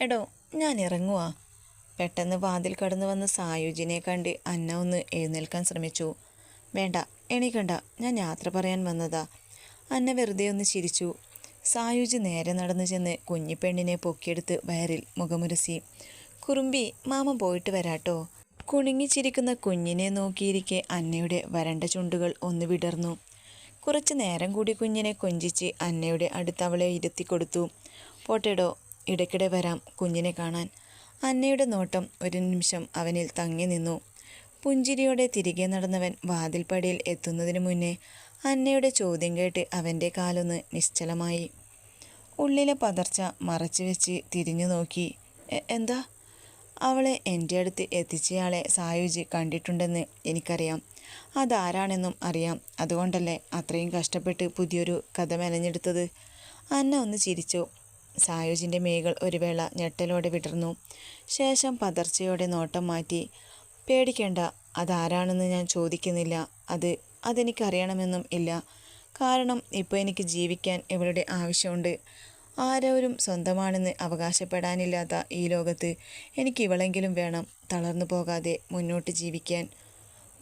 എടോ ഞാൻ ഇറങ്ങുവാ പെട്ടെന്ന് വാതിൽ കടന്നു വന്ന സായുജിനെ കണ്ട് അന്ന ഒന്ന് എഴുന്നേൽക്കാൻ ശ്രമിച്ചു. വേണ്ട എണീക്കണ്ട ഞാൻ യാത്ര പറയാൻ വന്നതാ. അന്ന വെറുതെ ഒന്ന് ചിരിച്ചു. സായുജ് നേരെ നടന്നു ചെന്ന് കുഞ്ഞിപ്പെണ്ണിനെ പൊക്കിയെടുത്ത് വയറിൽ മുഖമുരസി. കുറുമ്പി മാമ പോയിട്ട് വരാട്ടോ. കുണുങ്ങിച്ചിരിക്കുന്ന കുഞ്ഞിനെ നോക്കിയിരിക്കെ അന്നയുടെ വരണ്ട ചുണ്ടുകൾ ഒന്ന് വിടർന്നു. കുറച്ചു നേരം കൂടി കുഞ്ഞിനെ കൊഞ്ചിച്ച് അന്നയുടെ അടുത്ത് അവളെ ഇരുത്തിക്കൊടുത്തു. പോട്ടെടോ ഇടയ്ക്കിടെ വരാം കുഞ്ഞിനെ കാണാൻ. അന്നയുടെ നോട്ടം ഒരു നിമിഷം അവനിൽ തങ്ങി നിന്നു. പുഞ്ചിരിയോടെ തിരികെ നടന്നവൻ വാതിൽപ്പടിയിൽ എത്തുന്നതിനു മുന്നേ അന്നയുടെ ചോദ്യം കേട്ട് അവന്റെ കാലൊന്ന് നിശ്ചലമായി. ഉള്ളിലെ പതർച്ച മറച്ചു വെച്ച് തിരിഞ്ഞു നോക്കി. എന്താ? അവളെ എന്റെ അടുത്ത് എത്തിച്ചയാളെ സായുജി കണ്ടിട്ടുണ്ടെന്ന് എനിക്കറിയാം. അതാരാണെന്നും അറിയാം. അതുകൊണ്ടല്ലേ അത്രയും കഷ്ടപ്പെട്ട് പുതിയൊരു കഥ മെനഞ്ഞെടുത്തത്? അന്ന ഒന്ന് ചിരിച്ചു. സായുജിന്റെ മേകൾ ഒരു വേള ഞെട്ടലോടെ വിടർന്നു. ശേഷം പതർച്ചയോടെ നോട്ടം മാറ്റി പേടിക്കേണ്ട അതാരാണെന്ന് ഞാൻ ചോദിക്കുന്നില്ല. അത് അതെനിക്കറിയണമെന്നും ഇല്ല. കാരണം ഇപ്പോൾ എനിക്ക് ജീവിക്കാൻ ഇവളുടെ ആവശ്യമുണ്ട്. ആരോരും സ്വന്തമാണെന്ന് അവകാശപ്പെടാനില്ലാത്ത ഈ ലോകത്ത് എനിക്ക് ഇവളെങ്കിലും വേണം. തളർന്നു പോകാതെ മുന്നോട്ട് ജീവിക്കാൻ.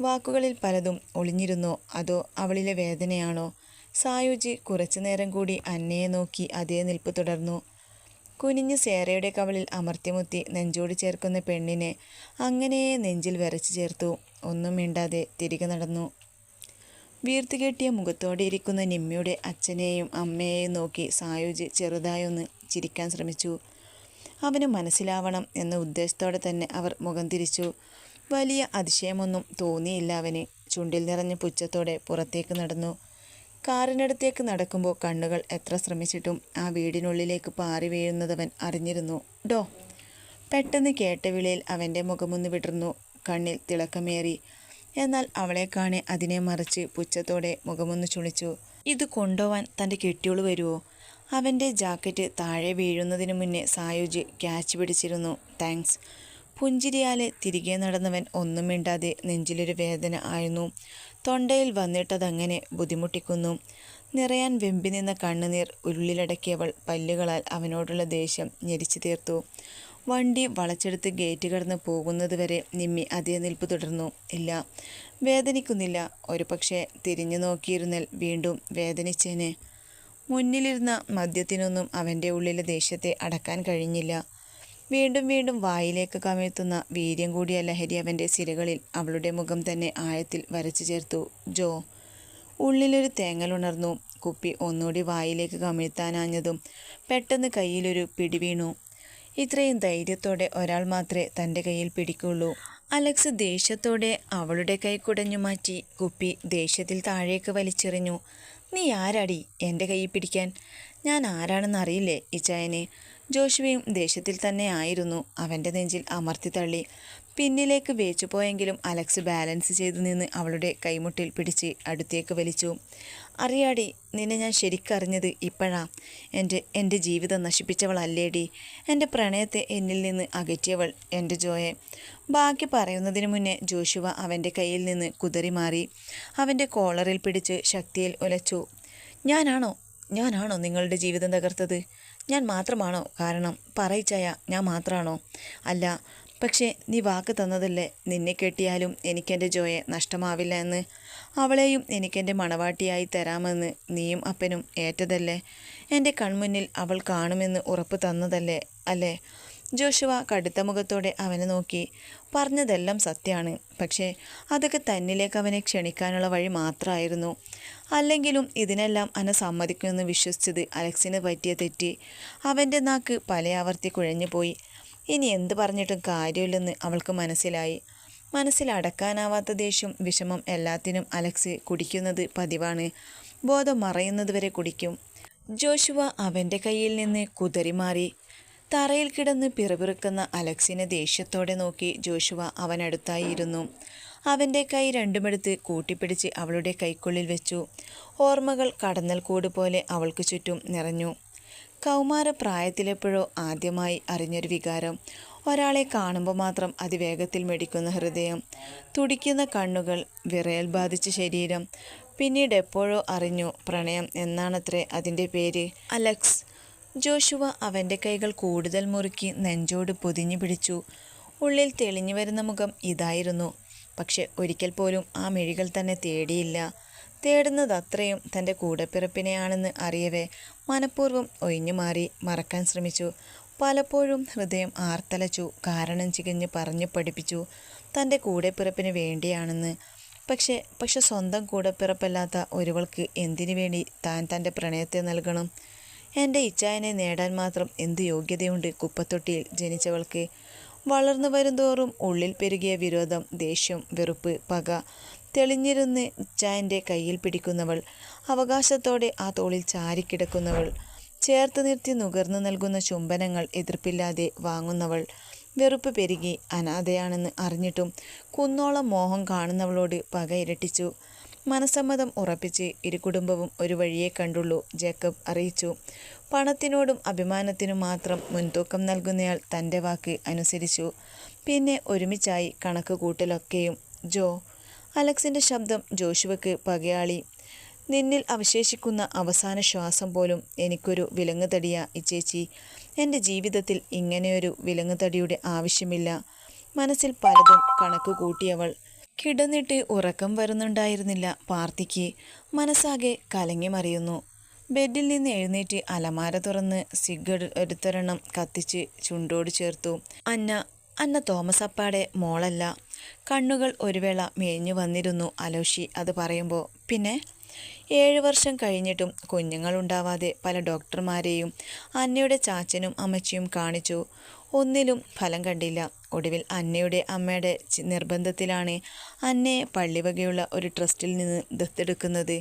വാക്കുകളിൽ പലതും ഒളിഞ്ഞിരുന്നോ? അതോ അവളിലെ വേദനയാണോ? സായുജി കുറച്ചു നേരം കൂടി അന്നയെ നോക്കി അതേ നിൽപ്പ് തുടർന്നു. കുനിഞ്ഞ് സേറയുടെ കവളിൽ അമർത്തിമുത്തി നെഞ്ചോട് ചേർക്കുന്ന പെണ്ണിനെ അങ്ങനെ നെഞ്ചിൽ വരച്ചു ചേർത്തു. ഒന്നും മിണ്ടാതെ തിരികെ നടന്നു. വീർത്തുകെട്ടിയ മുഖത്തോടെ ഇരിക്കുന്ന നിമ്മിയുടെ അച്ഛനെയും അമ്മയെയും നോക്കി സായുജ് ചെറുതായൊന്ന് ചിരിക്കാൻ ശ്രമിച്ചു. അവന് മനസ്സിലാവണം എന്ന ഉദ്ദേശത്തോടെ തന്നെ അവർ മുഖം തിരിച്ചു. വലിയ അതിശയമൊന്നും തോന്നിയില്ല അവന്. ചുണ്ടിൽ നിറഞ്ഞ പുച്ഛത്തോടെ പുറത്തേക്ക് നടന്നു. കാറിനടുത്തേക്ക് നടക്കുമ്പോൾ കണ്ണുകൾ എത്ര ശ്രമിച്ചിട്ടും ആ വീടിനുള്ളിലേക്ക് പാറി വീഴുന്നതവൻ അറിഞ്ഞിരുന്നു. ഡോ പെട്ടെന്ന് കേട്ട വിളിയിൽ അവന്റെ മുഖമൊന്ന് വിടർന്നു. കണ്ണിൽ തിളക്കമേറി. എന്നാൽ അവളെ കാണെ അതിനെ മറിച്ച് പുച്ഛത്തോടെ മുഖമൊന്ന് ചുളിച്ചു. ഇത് കൊണ്ടുപോവാൻ തന്റെ കെട്ടിയോൾ വരുമോ അവന്റെ ജാക്കറ്റ് താഴെ വീഴുന്നതിന് മുന്നേ സായുജ് ക്യാച്ച് പിടിച്ചിരുന്നു. താങ്ക്സ്. പുഞ്ചിരിയാലെ തിരികെ നടന്നവൻ ഒന്നും മിണ്ടാതെ നെഞ്ചിലൊരു വേദന ആയിരുന്നു തൊണ്ടയിൽ വന്നിട്ടതങ്ങനെ ബുദ്ധിമുട്ടിക്കുന്നു. നിറയാൻ വെമ്പി നിന്ന കണ്ണുനീർ ഉരുളിലടക്കിയവൾ പല്ലുകളാൽ അവനോടുള്ള ദേഷ്യം ഞെരിച്ചു തീർത്തു. വണ്ടി വളച്ചെടുത്ത് ഗേറ്റ് കടന്ന് പോകുന്നതുവരെ നിമ്മി അതേ നിൽപ്പ് തുടർന്നു. ഇല്ല വേദനിക്കുന്നില്ല. ഒരു പക്ഷേ തിരിഞ്ഞു നോക്കിയിരുന്നാൽ വീണ്ടും വേദനിച്ചേനെ. മുന്നിലിരുന്ന മദ്യത്തിനൊന്നും അവന്റെ ഉള്ളിലെ ദേഷ്യത്തെ അടക്കാൻ കഴിഞ്ഞില്ല. വീണ്ടും വീണ്ടും വായിലേക്ക് കമഴ്ത്തുന്ന വീര്യം കൂടിയ ലഹരി അവന്റെ സിരകളിൽ അവളുടെ മുഖം തന്നെ ആഴത്തിൽ വരച്ചു ചേർത്തു. ജോ ഉള്ളിലൊരു തേങ്ങലുണർന്നു കുപ്പി ഒന്നുകൂടി വായിലേക്ക് കമിഴ്ത്താനാഞ്ഞതും പെട്ടെന്ന് കയ്യിലൊരു പിടി വീണു. ഇത്രയും ധൈര്യത്തോടെ ഒരാൾ മാത്രമേ തന്റെ കയ്യിൽ പിടിക്കുള്ളൂ. അലക്സ് ദേഷ്യത്തോടെ അവളുടെ കൈ കുടഞ്ഞു മാറ്റി കുപ്പി ദേഷ്യത്തിൽ താഴേക്ക് വലിച്ചെറിഞ്ഞു. നീ ആരാടി? എന്റെ കൈ പിടിക്കാൻ? ഞാൻ ആരാണെന്നറിയില്ലേ ഇച്ചായനെ? ജോഷുവയും ദേഷ്യത്തിൽ തന്നെ ആയിരുന്നു. അവന്റെ നെഞ്ചിൽ അമർത്തി തള്ളി. പിന്നിലേക്ക് വേച്ചുപോയെങ്കിലും അലക്സ് ബാലൻസ് ചെയ്തു നിന്ന് അവളുടെ കൈമുട്ടിൽ പിടിച്ച് അടുത്തേക്ക് വലിച്ചു. അറിയാടി നിന്നെ ഞാൻ ശരിക്കറിഞ്ഞത് ഇപ്പോഴാ. എന്റെ എന്റെ ജീവിതം നശിപ്പിച്ചവളല്ലേടി. എന്റെ പ്രണയത്തെ എന്നിൽ നിന്ന് അകറ്റിയവൾ എന്റെ ജോയെ. ബാക്കി പറയുന്നതിന് മുന്നേ ജോഷുവ അവന്റെ കയ്യിൽ നിന്ന് കുതറി മാറി. അവന്റെ കോളറിൽ പിടിച്ച് ശക്തിയിൽ ഉലച്ചു ഞാനാണോ? ഞാനാണോ നിങ്ങളുടെ ജീവിതം തകർത്തത്? ഞാൻ മാത്രമാണോ? കാരണം പറയിച്ചയ ഞാൻ മാത്രമാണോ അല്ല പക്ഷേ നീ വാക്ക് തന്നതല്ലേ നിന്നെ കെട്ടിയാലും എനിക്കെന്റെ ജോയെ നഷ്ടമാവില്ല എന്ന്. അവളെയും എനിക്കെന്റെ മണവാട്ടിയായി തരാമെന്ന് നീയും അപ്പനും ഏറ്റതല്ലേ? എന്റെ കൺമുന്നിൽ അവൾ കാണുമെന്ന് ഉറപ്പ് തന്നതല്ലേ അല്ലേ? ജോഷുവ കടുത്ത മുഖത്തോടെ അവനെ നോക്കി. പറഞ്ഞതെല്ലാം സത്യമാണ് പക്ഷേ അതൊക്കെ തന്നിലേക്ക് അവനെ ക്ഷണിക്കാനുള്ള വഴി മാത്രമായിരുന്നു. അല്ലെങ്കിലും ഇതിനെല്ലാം അന സമ്മതിക്കുമെന്ന് വിശ്വസിച്ചത് അലക്സിന് പറ്റിയ തെറ്റി. അവന്റെ നാക്ക് പലയാവർത്തി കുഴഞ്ഞു പോയി. ഇനി എന്ത് പറഞ്ഞിട്ടും കാര്യമില്ലെന്ന് അവൾക്ക് മനസ്സിലായി. മനസ്സിലടക്കാനാവാത്ത ദേഷ്യം വിഷമം എല്ലാത്തിനും അലക്സ് കുടിക്കുന്നത് പതിവാണ്. ബോധം മറയുന്നതുവരെ കുടിക്കും. ജോഷുവ അവന്റെ കയ്യിൽ നിന്ന് കുതറിമാറി തറയിൽ കിടന്ന് പിറപിറുക്കുന്ന അലക്സിനെ ദേഷ്യത്തോടെ നോക്കി ജോഷുവ അവനടുത്തായിരുന്നു. അവന്റെ കൈ രണ്ടുമെടുത്ത് കൂട്ടിപ്പിടിച്ച് അവളുടെ കൈക്കുള്ളിൽ വെച്ചു. ഓർമ്മകൾ കടന്നൽ കൂട് പോലെ അവൾക്ക് ചുറ്റും നിറഞ്ഞു. കൗമാര പ്രായത്തിലെപ്പോഴോ ആദ്യമായി അറിഞ്ഞൊരു വികാരം. ഒരാളെ കാണുമ്പോൾ മാത്രം അതിവേഗത്തിൽ മെടിക്കുന്ന ഹൃദയം. തുടിക്കുന്ന കണ്ണുകൾ വിറയൽ ബാധിച്ച ശരീരം. പിന്നീട് എപ്പോഴോ അറിഞ്ഞു പ്രണയം എന്നാണത്രേ അതിന്റെ പേര്. അലക്സ് ജോഷുവ അവന്റെ കൈകൾ കൂടുതൽ മുറുക്കി നെഞ്ചോട് പൊതിഞ്ഞു പിടിച്ചു. ഉള്ളിൽ തെളിഞ്ഞു വരുന്ന മുഖം ഇതായിരുന്നു. പക്ഷെ ഒരിക്കൽ പോലും ആ മെഴികൾ തന്നെ തേടിയില്ല. തേടുന്നത് അത്രയും തന്റെ കൂടപ്പിറപ്പിനെയാണെന്ന് അറിയവേ മനഃപൂർവം ഒഴിഞ്ഞുമാറി മറക്കാൻ ശ്രമിച്ചു. പലപ്പോഴും ഹൃദയം ആർത്തലച്ചു കാരണം ചികഞ്ഞ് പറഞ്ഞു പഠിപ്പിച്ചു തന്റെ കൂടെപ്പിറപ്പിന് വേണ്ടിയാണെന്ന്. പക്ഷേ പക്ഷെ സ്വന്തം കൂടെപ്പിറപ്പല്ലാത്ത ഒരുവൾക്ക് എന്തിനു വേണ്ടി താൻ തന്റെ പ്രണയത്തെ നൽകണം? എന്റെ ഇച്ഛായനെ നേടാൻ മാത്രം എന്ത് യോഗ്യതയുണ്ട് കുപ്പത്തൊട്ടിയിൽ ജനിച്ചവൾക്ക്? വളർന്നു വരുന്തോറും ഉള്ളിൽ പെരുകിയ വിരോധം ദേഷ്യം വെറുപ്പ് പക തെളിഞ്ഞിരുന്ന് ഇച്ഛായന്റെ കയ്യിൽ പിടിക്കുന്നവൾ അവകാശത്തോടെ ആ തോളിൽ ചാരിക്കിടക്കുന്നവൾ ചേർത്ത് നിർത്തി നുകർന്നു നൽകുന്ന ചുംബനങ്ങൾ എതിർപ്പില്ലാതെ വാങ്ങുന്നവൾ വെറുപ്പ് പെരുകി അനാഥയാണെന്ന് അറിഞ്ഞിട്ടും കുന്നോളം മോഹം കാണുന്നവളോട് പക ഇരട്ടിച്ചു. മനസമ്മതം ഉറപ്പിച്ച് ഇരു കുടുംബവും ഒരു വഴിയെ കണ്ടുള്ളൂ ജേക്കബ് അറിയിച്ചു. പണത്തിനോടും അഭിമാനത്തിനും മാത്രം മുൻതൂക്കം നൽകുന്നയാൾ തന്റെ വാക്ക് അനുസരിച്ചു. പിന്നെ ഒരുമിച്ചായി കണക്ക് കൂട്ടലൊക്കെയും. ജോ അലക്സിന്റെ ശബ്ദം ജോഷുവക്ക് പകയാളി. നിന്നിൽ അവശേഷിക്കുന്ന അവസാന ശ്വാസം പോലും എനിക്കൊരു വിലങ്ങുതടിയാ ഇച്ചേച്ചി. എന്റെ ജീവിതത്തിൽ ഇങ്ങനെയൊരു വിലങ്ങുതടിയുടെ ആവശ്യമില്ല. മനസ്സിൽ പലതും കണക്ക് കൂട്ടിയവൾ കിടന്നിട്ട് ഉറക്കം വരുന്നുണ്ടായിരുന്നില്ല പാർത്തിക്ക് മനസ്സാകെ കലങ്ങി മറിയുന്നു. ബെഡിൽ നിന്ന് എഴുന്നേറ്റ് അലമാര തുറന്ന് സിഗരറ്റ് എടുത്തൊരെണ്ണം കത്തിച്ച് ചുണ്ടോട് ചേർത്തു. അന്ന അന്ന തോമസ് അപ്പാടെ മോളല്ല. കണ്ണുകൾ ഒരുവേള മേഞ്ഞു വന്നിരുന്നു അലോഷി അത് പറയുമ്പോൾ പിന്നെ? ഏഴ് വർഷം കഴിഞ്ഞിട്ടും കുഞ്ഞുങ്ങളുണ്ടാവാതെ പല ഡോക്ടർമാരെയും അന്നയുടെ ചാച്ചനും അമ്മച്ചിയും കാണിച്ചു. ഒന്നിലും ഫലം കണ്ടില്ല. ഒടുവിൽ അന്നയുടെ അമ്മയുടെ നിർബന്ധത്തിലാണ് അന്നയെ പള്ളിവകയുള്ള ഒരു ട്രസ്റ്റിൽ നിന്ന് ദത്തെടുക്കുന്നത്.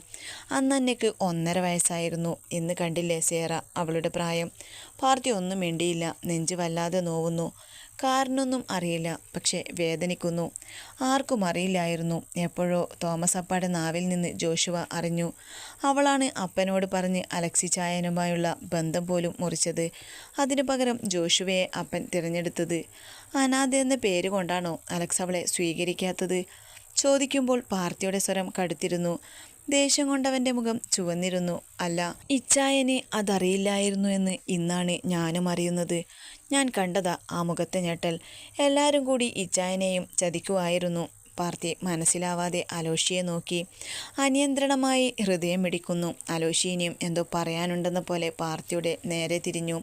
അന്ന് അന്നയ്ക്ക് ഒന്നര വയസ്സായിരുന്നു. എന്ന് കണ്ടില്ലേ സേറ അവളുടെ പ്രായം. പാർട്ടി ഒന്നും മിണ്ടിയില്ല. നെഞ്ച് വല്ലാതെ നോവുന്നു. കാരണമൊന്നും അറിയില്ല പക്ഷെ വേദനിക്കുന്നു. ആർക്കും അറിയില്ലായിരുന്നു. എപ്പോഴോ തോമസ് അപ്പാടെ നാവിൽ നിന്ന് ജോഷുവ അറിഞ്ഞു. അവളാണ് അപ്പനോട് പറഞ്ഞ് അലക്സി ചായനുമായുള്ള ബന്ധം പോലും മുറിച്ചത്. അതിനു പകരം ജോഷുവയെ അപ്പൻ തിരഞ്ഞെടുത്തത്. അനാഥ എന്ന പേര് കൊണ്ടാണോ അലക്സ് അവളെ സ്വീകരിക്കാത്തത്? ചോദിക്കുമ്പോൾ പാർത്തിയുടെ സ്വരം കടുത്തിരുന്നു. ദേഷ്യം കൊണ്ടവന്റെ മുഖം ചുവന്നിരുന്നു. അല്ല ഇച്ചായനെ അതറിയില്ലായിരുന്നു എന്ന് ഇന്നാണ് ഞാനും അറിയുന്നത്. ഞാൻ കണ്ടതാ ആ മുഖത്തെ ഞെട്ടൽ. എല്ലാവരും കൂടി ഇച്ചായനെയും ചതിക്കുമായിരുന്നു പാർത്തി മനസ്സിലാവാതെ അലോഷിയെ നോക്കി. അനിയന്ത്രണമായി ഹൃദയം മിടിക്കുന്നു അലോഷീനിയും എന്തോ പറയാനുണ്ടെന്ന പോലെ പാർത്തിയുടെ നേരെ തിരിഞ്ഞു.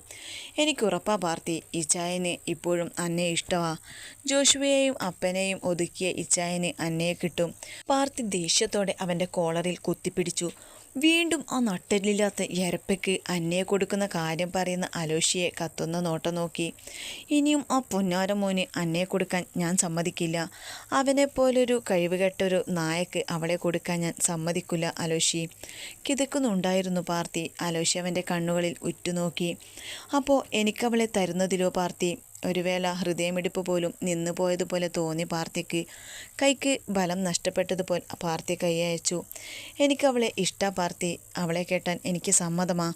എനിക്കുറപ്പാ പാർത്തി ഇച്ചായന് ഇപ്പോഴും അന്നെ ഇഷ്ടമാ ജോഷുവയെയും അപ്പനെയും ഒതുക്കിയ ഇച്ചായന് അന്നയെ കിട്ടും. പാർത്തി ദേഷ്യത്തോടെ അവന്റെ കോളറിൽ കുത്തിപ്പിടിച്ചു. വീണ്ടും ആ നട്ടലില്ലാത്ത എരപ്പയ്ക്ക് അന്നയെ കൊടുക്കുന്ന കാര്യം പറയുന്ന അലോഷിയെ കത്തുന്ന നോട്ടം നോക്കി. ഇനിയും ആ പൊന്നാര മോന് അന്നയെ കൊടുക്കാൻ ഞാൻ സമ്മതിക്കില്ല. അവനെപ്പോലൊരു കഴിവുകെട്ടൊരു നായക്ക് അവളെ കൊടുക്കാൻ ഞാൻ സമ്മതിക്കില്ല അലോഷി. കിതക്കുന്നുണ്ടായിരുന്നു പാർത്തി. അലോഷി അവന്റെ കണ്ണുകളിൽ ഉറ്റുനോക്കി. അപ്പോൾ എനിക്കവളെ തരുന്നതിലോ പാർത്തി? ഒരു വേള ഹൃദയമിടിപ്പ് പോലും നിന്നു പോയതുപോലെ തോന്നി പാർത്തിക്ക് കൈക്ക് ബലം നഷ്ടപ്പെട്ടതുപോലെ പാർത്തി കൈയച്ചു എനിക്കവളെ ഇഷ്ട പാർത്തി അവളെ കേട്ടാൻ എനിക്ക് സമ്മതമാ.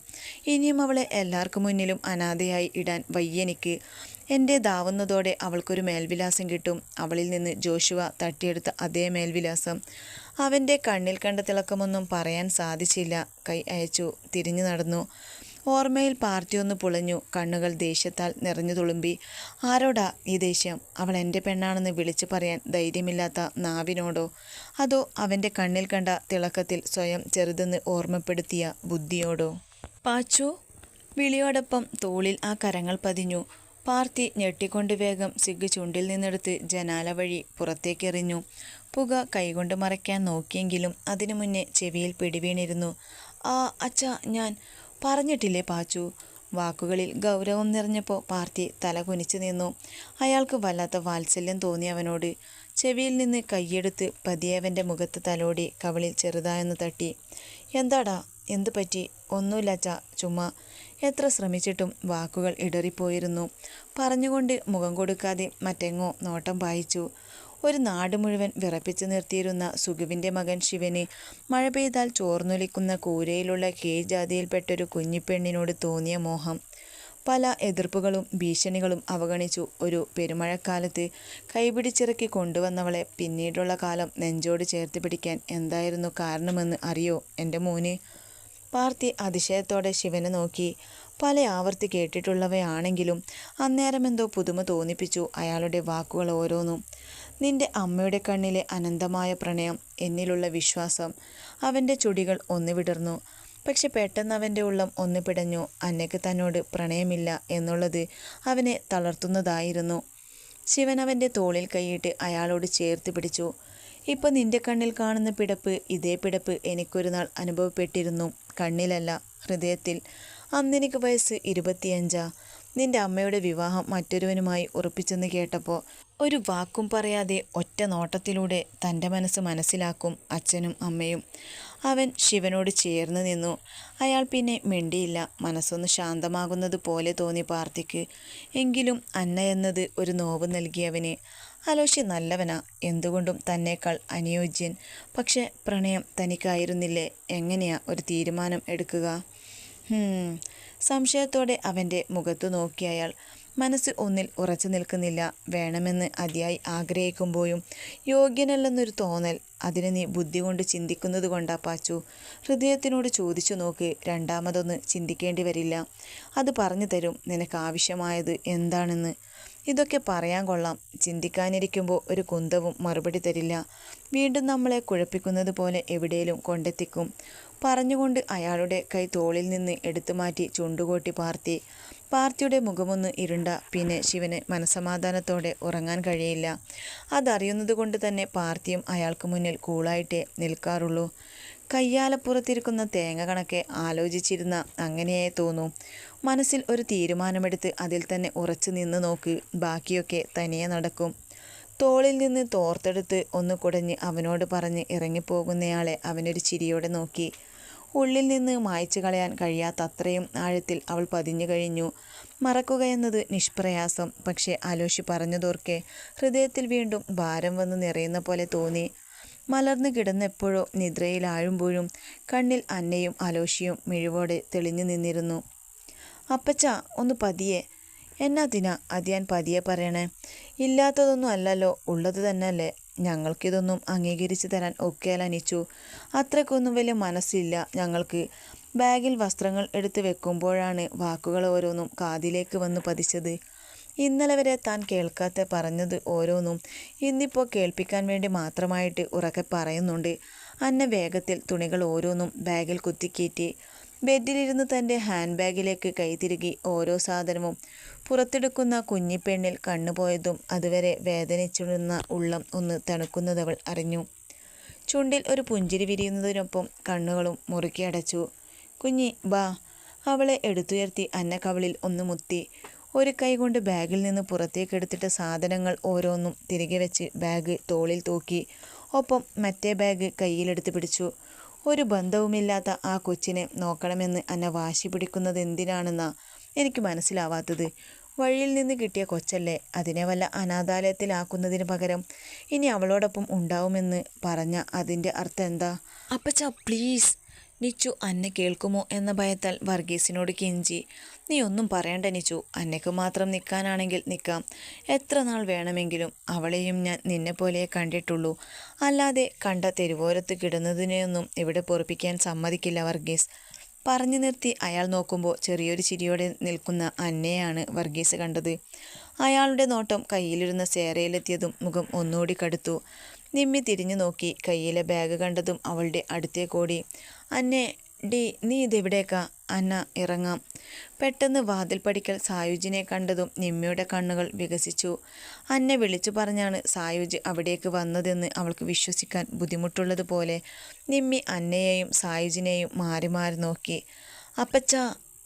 ഇനിയും അവളെ എല്ലാവർക്കും മുന്നിലും അനാഥയായി ഇടാൻ വയ്യെനിക്ക് എന്റെ ദാവുന്നതോടെ അവൾക്കൊരു മേൽവിലാസം കിട്ടും. അവളിൽ നിന്ന് ജോഷുവ തട്ടിയെടുത്ത അതേ മേൽവിലാസം. അവന്റെ കണ്ണിൽ കണ്ട തിളക്കമൊന്നും പറയാൻ സാധിച്ചില്ല കൈ അയച്ചു. തിരിഞ്ഞു നടന്നു. ഓർമ്മയിൽ പാർട്ടിയൊന്ന് പുളഞ്ഞു. കണ്ണുകൾ ദേഷ്യത്താൽ നിറഞ്ഞു തുളുമ്പി. ആരോടാ ഈ ദേഷ്യം? അവൾ എന്റെ പെണ്ണാണെന്ന് വിളിച്ചു പറയാൻ ധൈര്യമില്ലാത്ത നാവിനോടോ? അതോ അവന്റെ കണ്ണിൽ കണ്ട തിളക്കത്തിൽ സ്വയം ചെറുതെന്ന് ഓർമ്മപ്പെടുത്തിയ ബുദ്ധിയോടോ? പാച്ചു വിളിയോടൊപ്പം തോളിൽ ആ കരങ്ങൾ പതിഞ്ഞു. പാർത്തി ഞെട്ടിക്കൊണ്ട് വേഗം സിഗ് ചുണ്ടിൽ നിന്നെടുത്ത് ജനാല വഴി പുറത്തേക്കെറിഞ്ഞു. പുക കൈകൊണ്ട് മറയ്ക്കാൻ നോക്കിയെങ്കിലും അതിനു മുന്നേ ചെവിയിൽ പിടിവീണിരുന്നു. ആ അച്ഛ ഞാൻ പറഞ്ഞിട്ടില്ലേ പാച്ചു? വാക്കുകളിൽ ഗൗരവം നിറഞ്ഞപ്പോൾ പാർട്ടി തല കുനിച്ചു നിന്നു. അയാൾക്ക് വല്ലാത്ത വാത്സല്യം തോന്നി അവനോട്. ചെവിയിൽ നിന്ന് കൈയെടുത്ത് പതിയവന്റെ മുഖത്ത് തലോടി കവളിൽ ചെറുതായൊന്ന് തട്ടി. എന്താടാ? എന്തു പറ്റി? ഒന്നുമില്ലച്ച ചുമ്മാ. എത്ര ശ്രമിച്ചിട്ടും വാക്കുകൾ ഇടറിപ്പോയിരുന്നു. പറഞ്ഞുകൊണ്ട് മുഖം കൊടുക്കാതെ മറ്റെങ്ങോ നോട്ടം പായിച്ചു. ഒരു നാട് മുഴുവൻ വിറപ്പിച്ചു നിർത്തിയിരുന്ന സുഖുവിന്റെ മകൻ ശിവന് മഴ പെയ്താൽ ചോർന്നൊലിക്കുന്ന കൂരയിലുള്ള കേ ജാതിയിൽപ്പെട്ടൊരു കുഞ്ഞിപ്പെണ്ണിനോട് തോന്നിയ മോഹം. പല എതിർപ്പുകളും ഭീഷണികളും അവഗണിച്ചു ഒരു പെരുമഴക്കാലത്ത് കൈപിടിച്ചിറക്കി കൊണ്ടുവന്നവളെ പിന്നീടുള്ള കാലം നെഞ്ചോട് ചേർത്ത് പിടിക്കാൻ എന്തായിരുന്നു കാരണമെന്ന് അറിയോ എന്റെ മോന്? പാർത്തി അതിശയത്തോടെ ശിവനെ നോക്കി. പല ആവർത്തി കേട്ടിട്ടുള്ളവയാണെങ്കിലും അന്നേരം എന്തോ പുതുമ തോന്നിപ്പിച്ചു അയാളുടെ വാക്കുകൾ ഓരോന്നും. നിന്റെ അമ്മയുടെ കണ്ണിലെ അനന്തമായ പ്രണയം എന്നിലുള്ള വിശ്വാസം അവന്റെ ചുടികൾ ഒന്ന് വിടർന്നു. പക്ഷെ പെട്ടെന്ന് അവന്റെ ഉള്ളം ഒന്ന് പിടഞ്ഞു. അന്നയ്ക്ക് തന്നോട് പ്രണയമില്ല എന്നുള്ളത് അവനെ തളർത്തുന്നതായിരുന്നു. ശിവൻ അവന്റെ തോളിൽ കൈയിട്ട് അയാളോട് ചേർത്ത് പിടിച്ചു. ഇപ്പം നിന്റെ കണ്ണിൽ കാണുന്ന പിടപ്പ് ഇതേ പിടപ്പ് എനിക്കൊരു നാൾ അനുഭവപ്പെട്ടിരുന്നു. കണ്ണിലല്ല ഹൃദയത്തിൽ. അന്നെനിക്ക് വയസ്സ് ഇരുപത്തിയഞ്ചാ. നിന്റെ അമ്മയുടെ വിവാഹം മറ്റൊരുവനുമായി ഉറപ്പിച്ചെന്ന് കേട്ടപ്പോൾ ഒരു വാക്കും പറയാതെ ഒറ്റ നോട്ടത്തിലൂടെ തന്റെ മനസ്സ് മനസ്സിലാക്കും അച്ഛനും അമ്മയും. അവൻ ശിവനോട് ചേർന്ന് നിന്നു. അയാൾ പിന്നെ മിണ്ടിയില്ല. മനസ്സൊന്ന് ശാന്തമാകുന്നത് പോലെ തോന്നി പാർത്തിക്ക് എങ്കിലും അന്ന എന്നത് ഒരു നോവ് നൽകിയവന്. അലോഷി നല്ലവനാ. എന്തുകൊണ്ടും തന്നേക്കാൾ അനുയോജ്യൻ. പക്ഷെ പ്രണയം തനിക്കായിരുന്നില്ലേ? എങ്ങനെയാ ഒരു തീരുമാനം എടുക്കുക? സംശയത്തോടെ അവന്റെ മുഖത്തു നോക്കി അയാൾ. മനസ്സ് ഒന്നിൽ ഉറച്ചു നിൽക്കുന്നില്ല. വേണമെന്ന് അതിയായി ആഗ്രഹിക്കുമ്പോഴും യോഗ്യനല്ലെന്നൊരു തോന്നൽ അതിനെ നീ ബുദ്ധി കൊണ്ട് ചിന്തിക്കുന്നത് കൊണ്ടാ പാച്ചു. ഹൃദയത്തിനോട് ചോദിച്ചു നോക്ക് രണ്ടാമതൊന്ന് ചിന്തിക്കേണ്ടി വരില്ല. അത് പറഞ്ഞു തരും നിനക്ക് ആവശ്യമായത് എന്താണെന്ന്. ഇതൊക്കെ പറയാൻ കൊള്ളാം. ചിന്തിക്കാനിരിക്കുമ്പോൾ ഒരു കുന്തവും മറുപടി തരില്ല. വീണ്ടും നമ്മളെ കുഴപ്പിക്കുന്നത് പോലെ എവിടെയും കൊണ്ടെത്തിക്കും. പറഞ്ഞുകൊണ്ട് അയാളുടെ കൈ തോളിൽ നിന്ന് എടുത്തു മാറ്റി ചുണ്ടുകൂട്ടി പാർത്തി. പാർത്തിയുടെ മുഖമൊന്ന് ഇരുണ്ട പിന്നെ ശിവന് മനസമാധാനത്തോടെ ഉറങ്ങാൻ കഴിയില്ല. അതറിയുന്നത് കൊണ്ട് തന്നെ പാർത്ഥിയും അയാൾക്ക് മുന്നിൽ കൂളായിട്ടേ നിൽക്കാറുള്ളൂ. കയ്യാലപ്പുറത്തിരിക്കുന്ന തേങ്ങ കണക്കെ ആലോചിച്ചിരുന്ന അങ്ങനെയേ തോന്നൂ. മനസ്സിൽ ഒരു തീരുമാനമെടുത്ത് അതിൽ തന്നെ ഉറച്ചു നിന്ന് നോക്ക് ബാക്കിയൊക്കെ തനിയെ നടക്കും. തോളിൽ നിന്ന് തോർത്തെടുത്ത് ഒന്ന് കുടഞ്ഞ് അവനോട് പറഞ്ഞ് ഇറങ്ങിപ്പോകുന്നയാളെ അവനൊരു ചിരിയോടെ നോക്കി. ഉള്ളിൽ നിന്ന് മായ്ച്ചു കളയാൻ കഴിയാത്തത്രയും ആഴത്തിൽ അവൾ പതിഞ്ഞു കഴിഞ്ഞു. മറക്കുകയെന്നത് നിഷ്പ്രയാസം. പക്ഷേ അലോഷി പറഞ്ഞതോർക്കെ ഹൃദയത്തിൽ വീണ്ടും ഭാരം വന്ന് നിറയുന്ന പോലെ തോന്നി. മലർന്നു കിടന്നെപ്പോഴോ നിദ്രയിലാഴുമ്പോഴും കണ്ണിൽ അന്നയും അലോഷിയും മിഴിവോടെ തെളിഞ്ഞു നിന്നിരുന്നു. അപ്പച്ച ഒന്ന് പതിയെ. എന്നാ ദിന? അത് ഞാൻ പതിയെ പറയണേ. ഇല്ലാത്തതൊന്നും അല്ലല്ലോ. ഉള്ളത് തന്നെയല്ലേ ഞങ്ങൾക്കിതൊന്നും അംഗീകരിച്ചു തരാൻ ഒക്കെയാൽ അനിച്ചു അത്രയ്ക്കൊന്നും വലിയ മനസ്സില്ല ഞങ്ങൾക്ക്. ബാഗിൽ വസ്ത്രങ്ങൾ എടുത്ത് വെക്കുമ്പോഴാണ് വാക്കുകൾ ഓരോന്നും കാതിലേക്ക് വന്ന് പതിച്ചത്. ഇന്നലെ വരെ താൻ കേൾക്കാത്ത പറഞ്ഞത് ഓരോന്നും ഇന്നിപ്പോൾ കേൾപ്പിക്കാൻ വേണ്ടി മാത്രമായിട്ട് ഉറക്കെ പറയുന്നുണ്ട്. അന്ന വേഗത്തിൽ തുണികൾ ഓരോന്നും ബാഗിൽ കുത്തിക്കയറ്റി. ബെഡിലിരുന്ന് തന്റെ ഹാൻഡ് ബാഗിലേക്ക് കൈതിരുകി ഓരോ സാധനവും പുറത്തെടുക്കുന്ന കുഞ്ഞിപ്പെണ്ണിൽ കണ്ണുപോയതും അതുവരെ വേദനിച്ചിടുന്ന ഉള്ളം ഒന്ന് തണുക്കുന്നതവൾ അറിഞ്ഞു. ചുണ്ടിൽ ഒരു പുഞ്ചിരി വിരിയുന്നതിനൊപ്പം കണ്ണുകളും മുറുക്കി അടച്ചു. കുഞ്ഞി ബാ അവളെ എടുത്തുയർത്തി അന്ന കവളിൽ ഒന്ന് മുത്തി. ഒരു കൈകൊണ്ട് ബാഗിൽ നിന്ന് പുറത്തേക്കെടുത്തിട്ട സാധനങ്ങൾ ഓരോന്നും തിരികെ വെച്ച് ബാഗ് തോളിൽ തൂക്കി. ഒപ്പം മറ്റേ ബാഗ് കയ്യിലെടുത്ത് പിടിച്ചു. ഒരു ബന്ധവുമില്ലാത്ത ആ കൊച്ചിനെ നോക്കണമെന്ന് അന്ന വാശി പിടിക്കുന്നത് എന്തിനാണെന്നാ എനിക്ക് മനസ്സിലാവാത്തത്. വഴിയിൽ നിന്ന് കിട്ടിയ കൊച്ചല്ലേ അതിനെ വല്ല അനാഥാലയത്തിലാക്കുന്നതിന് പകരം ഇനി അവളോടൊപ്പം ഉണ്ടാവുമെന്ന് പറഞ്ഞ അതിന്റെ അർത്ഥം എന്താ? അപ്പച്ച പ്ലീസ്. നിച്ചു അന്നെ കേൾക്കുമോ എന്ന ഭയത്താൽ വർഗീസിനോട് കെഞ്ചി. നീ ഒന്നും പറയണ്ട നിച്ചു. അന്നയ്ക്ക് മാത്രം നിൽക്കാനാണെങ്കിൽ നിൽക്കാം എത്ര നാൾ വേണമെങ്കിലും അവളെയും ഞാൻ നിന്നെ പോലെ കണ്ടിട്ടുള്ളൂ. അല്ലാതെ കണ്ട തെരുവോരത്ത് കിടന്നതിനെയൊന്നും ഇവിടെ പൊറപ്പിക്കാൻ സമ്മതിക്കില്ല വർഗീസ്. പറഞ്ഞു നിർത്തി അയാൾ നോക്കുമ്പോൾ ചെറിയൊരു ചിരിയോടെ നിൽക്കുന്ന അന്നയാണ് വർഗീസ് കണ്ടത്. അയാളുടെ നോട്ടം കയ്യിലിരുന്ന സേരയിലെത്തിയതും മുഖം ഒന്നുകൂടി കടുത്തു. നിമ്മി തിരിഞ്ഞു നോക്കി കയ്യിലെ ബാഗ് കണ്ടതും അവളുടെ അടുത്തേക്കോടി അന്നെ ഡി നീ ഇതെവിടേക്കാ? അന്ന ഇറങ്ങാം. പെട്ടെന്ന് വാതിൽ പടിക്കൽ സായുജിനെ കണ്ടതും നിമ്മയുടെ കണ്ണുകൾ വികസിച്ചു. അന്ന വിളിച്ചു പറഞ്ഞാണ് സായുജ് അവിടേക്ക് വന്നതെന്ന് അവൾക്ക് വിശ്വസിക്കാൻ ബുദ്ധിമുട്ടുള്ളതുപോലെ നിമ്മി അന്നയെയും സായുജിനെയും മാറി മാറി നോക്കി. അപ്പച്ച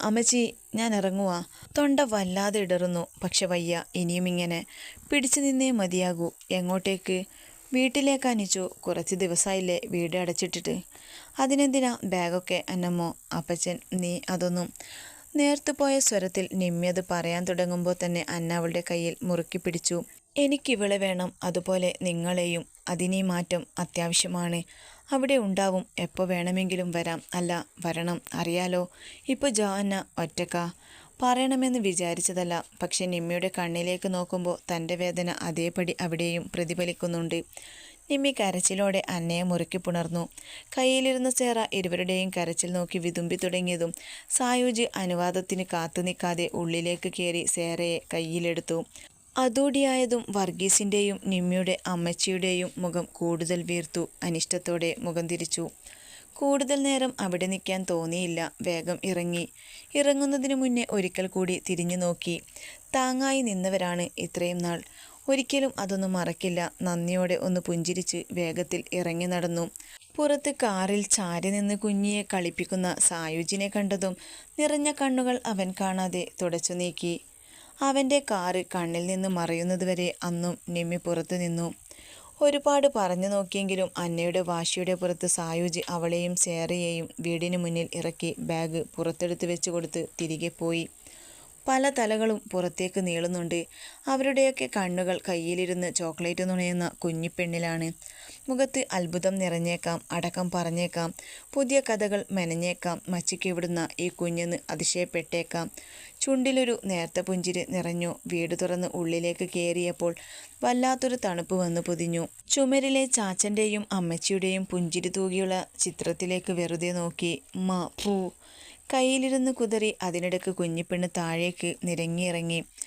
അമ്മച്ചി ഞാൻ ഇറങ്ങുവാ. തൊണ്ട വല്ലാതെ ഇടറുന്നു. പക്ഷെ വയ്യ ഇനിയും ഇങ്ങനെ. പിടിച്ചു നിന്നേ മതിയാകൂ. എങ്ങോട്ടേക്ക്? വീട്ടിലേക്ക് അനിച്ചു. കുറച്ച് ദിവസമായില്ലേ വീട് അടച്ചിട്ടിട്ട്. അതിനെന്തിനാ ബാഗൊക്കെ അന്നമ്മോ അപ്പച്ചൻ നീ അതൊന്നും. നേർത്തു പോയ സ്വരത്തിൽ നിമ്മിയത് പറയാൻ തുടങ്ങുമ്പോൾ തന്നെ അന്ന അവളുടെ കയ്യിൽ മുറുക്കി പിടിച്ചു. എനിക്കിവളെ വേണം അതുപോലെ നിങ്ങളെയും. അതിനീ മാറ്റം അത്യാവശ്യമാണ്. അവിടെ ഉണ്ടാവും എപ്പോൾ വേണമെങ്കിലും വരാം. അല്ല വരണം അറിയാലോ. ഇപ്പോൾ ജോഅന്ന ഒറ്റക്ക. പറയണമെന്ന് വിചാരിച്ചതല്ല പക്ഷെ നിമ്മിയുടെ കണ്ണിലേക്ക് നോക്കുമ്പോൾ തന്റെ വേദന അതേപടി അവിടെയും പ്രതിഫലിക്കുന്നുണ്ട്. നിമ്മി കരച്ചിലോടെ അന്നയെ മുറുക്കി പുണർന്നു. കയ്യിലിരുന്ന സേറ ഇരുവരുടെയും കരച്ചിൽ നോക്കി വിതുമ്പി തുടങ്ങിയതും സായുജി അനുവാദത്തിന് കാത്തു നിൽക്കാതെ ഉള്ളിലേക്ക് കയറി സേറയെ കയ്യിലെടുത്തു. അതോടിയായതും വർഗീസിന്റെയും നിമ്മിയുടെ അമ്മച്ചിയുടെയും മുഖം കൂടുതൽ വീർത്തു. അനിഷ്ടത്തോടെ മുഖം തിരിച്ചു. കൂടുതൽ നേരം അവിടെ നിൽക്കാൻ തോന്നിയില്ല. വേഗം ഇറങ്ങി. ഇറങ്ങുന്നതിന് മുന്നേ ഒരിക്കൽ കൂടി തിരിഞ്ഞു നോക്കി. താങ്ങായി നിന്നവരാണ് ഇത്രയും നാൾ. ഒരിക്കലും അതൊന്നും മറക്കില്ല. നന്ദിയോടെ ഒന്ന് പുഞ്ചിരിച്ച് വേഗത്തിൽ ഇറങ്ങി നടന്നു. പുറത്ത് കാറിൽ ചാരി നിന്ന് കുഞ്ഞിയെ കളിപ്പിക്കുന്ന സായുജിനെ കണ്ടതും നിറഞ്ഞ കണ്ണുകൾ അവൻ കാണാതെ തുടച്ചു നീക്കി. അവന്റെ കാറ് കണ്ണിൽ നിന്ന് മറയുന്നതുവരെ അന്നും നിമ്മി പുറത്തു നിന്നു. ഒരുപാട് പറഞ്ഞു നോക്കിയെങ്കിലും അന്നയുടെ വാശിയുടെ പുറത്ത് സായുജി അവളെയും സേറയെയും വീടിന് മുന്നിൽ ഇറക്കി ബാഗ് പുറത്തെടുത്ത് വെച്ച് കൊടുത്ത് തിരികെ പോയി. പല തലകളും പുറത്തേക്ക് നീളുന്നുണ്ട്. അവരുടെയൊക്കെ കണ്ണുകൾ കയ്യിലിരുന്ന് ചോക്ലേറ്റ് നുണയുന്ന കുഞ്ഞിപ്പെണ്ണിലാണ്. മുഖത്ത് അത്ഭുതം നിറഞ്ഞേക്കാം അടക്കം പറഞ്ഞേക്കാം പുതിയ കഥകൾ മെനഞ്ഞേക്കാം മച്ചിക്ക് ഇവിടുന്ന ഈ കുഞ്ഞെന്ന് അതിശയപ്പെട്ടേക്കാം. ചുണ്ടിലൊരു നേർത്ത പുഞ്ചിരി നിറഞ്ഞു വീട് തുറന്ന് ഉള്ളിലേക്ക് കയറിയപ്പോൾ വല്ലാത്തൊരു തണുപ്പ് വന്നു പൊതിഞ്ഞു. ചുമരിലെ ചാച്ചന്റെയും അമ്മച്ചിയുടെയും പുഞ്ചിരി തൂകിയുള്ള ചിത്രത്തിലേക്ക് വെറുതെ നോക്കി മാ പൂ കയ്യിലിരുന്ന് കുതറി അതിനിടയ്ക്ക് കുഞ്ഞിപ്പെണ്ണ് താഴേക്ക് നിരങ്ങിയിറങ്ങി.